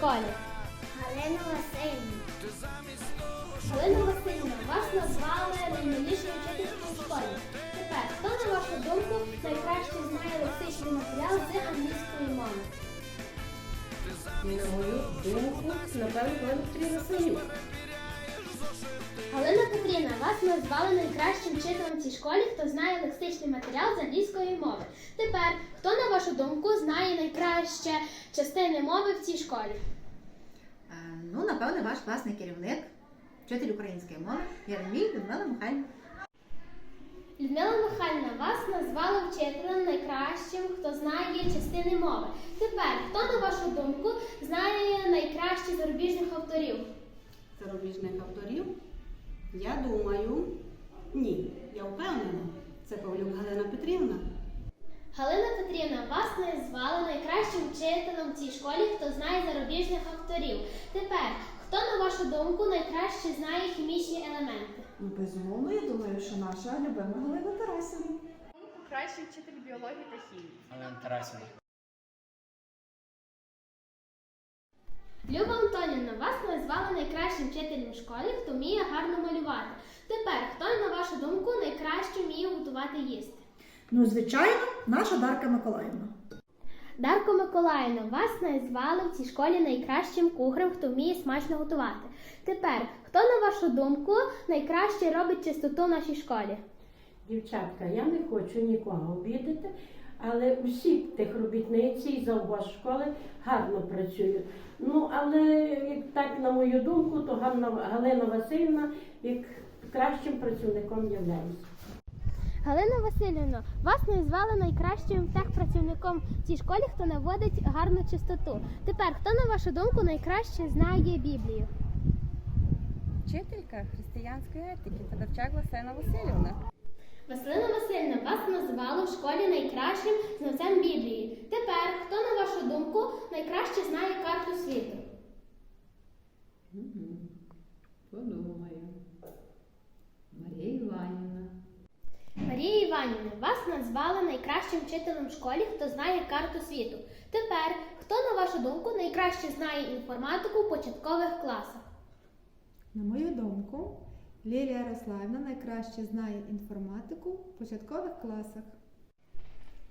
школі? Галина Васильівна. Галина Васильівна, вас назвали наймилішою вчителькою в школі. Тепер, хто, на вашу думку, найкраще знає лексичний матеріал з англійської мови? На мою думку, напевно, Галина Синюк. Галина Петрівна, вас назвали найкращим вчителем в цій школі, хто знає лексичний матеріал з англійської мови. Тепер, хто, на вашу думку, знає найкраще частини мови в цій школі? Е, Ну, напевне, ваш класний керівник, вчитель української мови Єремій Людмила Михайлівна. Людмила Михайлівна, вас назвали вчителем найкращим, хто знає частини мови. Тепер, хто, на вашу думку, знає найкраще зарубіжних авторів? Зарубіжних авторів. Я думаю, ні. Я впевнена. Це Павлюк Галина Петрівна. Галина Петрівна, вас назвали найкращим вчителем в цій школі, хто знає зарубіжних авторів. Тепер, хто, на вашу думку, найкраще знає хімічні елементи? Ну, безумовно, я думаю, що наша любима Галина Тарасівна. Кращий вчитель біології та хімії. Галина Тарасівна. Люба Антонівна, вас назвали найкращим вчителем в школі, хто вміє гарно малювати. Тепер, хто, на вашу думку, найкраще вміє готувати їсти? Ну, звичайно, наша Дарка Миколаївна. Дарко Миколаївна, вас назвали в цій школі найкращим кухарем, хто вміє смачно готувати. Тепер, хто, на вашу думку, найкраще робить чистоту в нашій школі? Дівчатка, я не хочу нікого обідати, але усі тих робітниці і завгоз школи гарно працюють. Ну, але як так, на мою думку, то Ганна, Галина Васильівна як кращим працівником являється. Галина Васильівна, вас назвали найкращим техпрацівником в цій школі, хто наводить гарну чистоту. Тепер, хто, на вашу думку, найкраще знає Біблію? Вчителька християнської етики Федорчак Василина Васильівна. Василина Васильівна, вас назвали в школі найкращим знавцем Біблії. Тепер, хто, на вашу думку, найкраще знає карту світу? Подумаю. Марія Іванівна. Марія Іванівна, вас назвали найкращим вчителем в школі, хто знає карту світу. Тепер, хто, на вашу думку, найкраще знає інформатику в початкових класах? На мою думку, Лілія Ярославівна найкраще знає інформатику в початкових класах.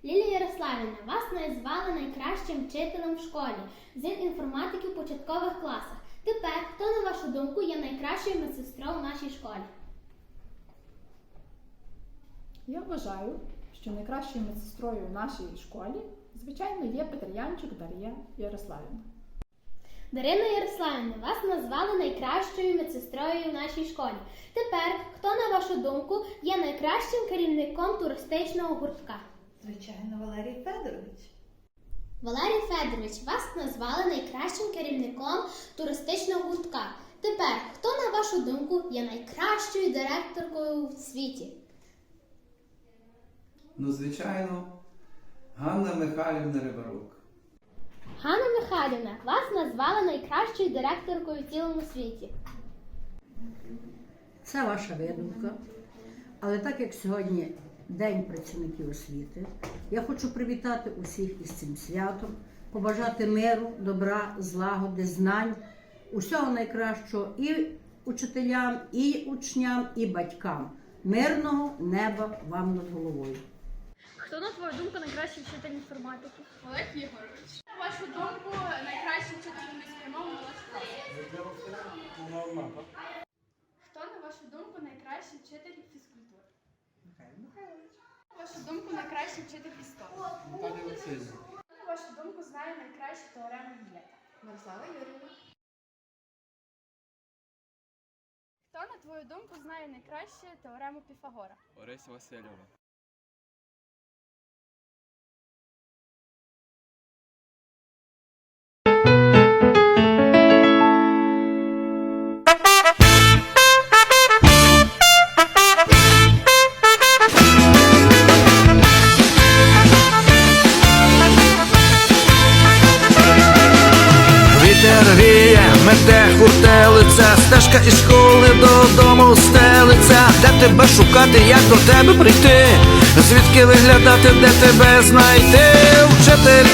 Лілія Ярославівна, вас назвали найкращим вчителем в школі з інформатики в початкових класах. Тепер, хто, на вашу думку, є найкращою медсестрою в нашій школі? Я вважаю, що найкращою медсестрою в нашій школі, звичайно, є Петрянчик Дар'я Ярославівна. Дарина Ярославівна, вас назвали найкращою медсестрою в нашій школі. Тепер, хто, на вашу думку, є найкращим керівником туристичного гуртка? Звичайно, Валерій Федорович. Валерій Федорович, вас назвали найкращим керівником туристичного гуртка. Тепер, хто, на вашу думку, є найкращою директоркою в світі? Ну, звичайно, Ганна Михайлівна Рибарук. Ганна Михайлівна, вас назвали найкращою директоркою в цілому світі. Це ваша видумка. Але так як сьогодні День працівників освіти, я хочу привітати усіх із цим святом, побажати миру, добра, злагоди, знань, усього найкращого і учителям, і учням, і батькам. Мирного неба вам над головою. Хто, на твою думку, найкращий вчитель інформатики? Олег Ігорович. На вашу думку, найкращий вчитель англійської мови. Хто, на вашу думку, найкращий вчитель фізкультури? Михайло Михайлович. На вашу думку, найкращий вчитель історії? Наталія. Хто, на вашу думку, знає найкращу теорему Вієта? Мирослава Юрівна. Хто, на твою думку, знає найкраще теорему Піфагора? Орися Васильівна. Стежка із школи додому стелиться, де тебе шукати, як до тебе прийти, звідки виглядати, де тебе знайти, вчителька.